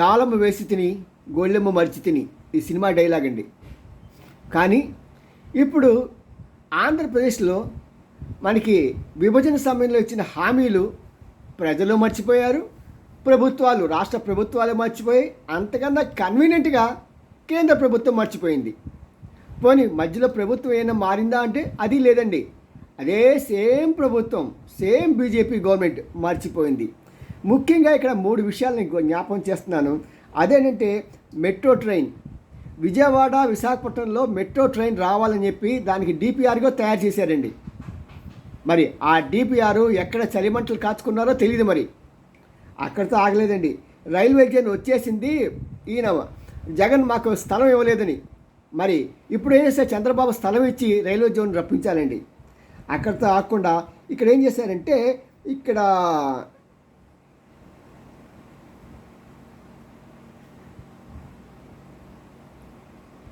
తాళము వేసి తిని గోళ్ళెమ్మ మరిచి తిని ఈ సినిమా డైలాగ్ అండి. కానీ ఇప్పుడు ఆంధ్రప్రదేశ్లో మనకి విభజన సమయంలో ఇచ్చిన హామీలు ప్రజలు మర్చిపోయారు ప్రభుత్వాలు రాష్ట్ర ప్రభుత్వాలు మర్చిపోయి అంతకన్నా కన్వీనియంట్గా కేంద్ర ప్రభుత్వం మర్చిపోయింది. పోనీ మధ్యలో ప్రభుత్వం ఏమైనా మారిందా అంటే అది లేదండి. అదే సేమ్ ప్రభుత్వం సేమ్ బీజేపీ గవర్నమెంట్ మర్చిపోయింది. ముఖ్యంగా ఇక్కడ మూడు విషయాలను జ్ఞాపకం చేస్తున్నాను. అదేంటంటే మెట్రో ట్రైన్. విజయవాడ విశాఖపట్నంలో మెట్రో ట్రైన్ రావాలని చెప్పి దానికి డిపిఆర్గా తయారు చేశారండి. మరి ఆ డిపిఆర్ ఎక్కడ చలిమంటలు కాచుకున్నారో తెలియదు మరి. అక్కడితో ఆగలేదండి. రైల్వే జైన్ వచ్చేసింది ఈయన జగన్ మాకు స్థలం ఇవ్వలేదని. మరి ఇప్పుడు ఏం చేస్తే చంద్రబాబు స్థలం ఇచ్చి రైల్వే జోన్ రప్పించాలండి. అక్కడితో ఆకుండా ఇక్కడ ఏం చేశారంటే ఇక్కడ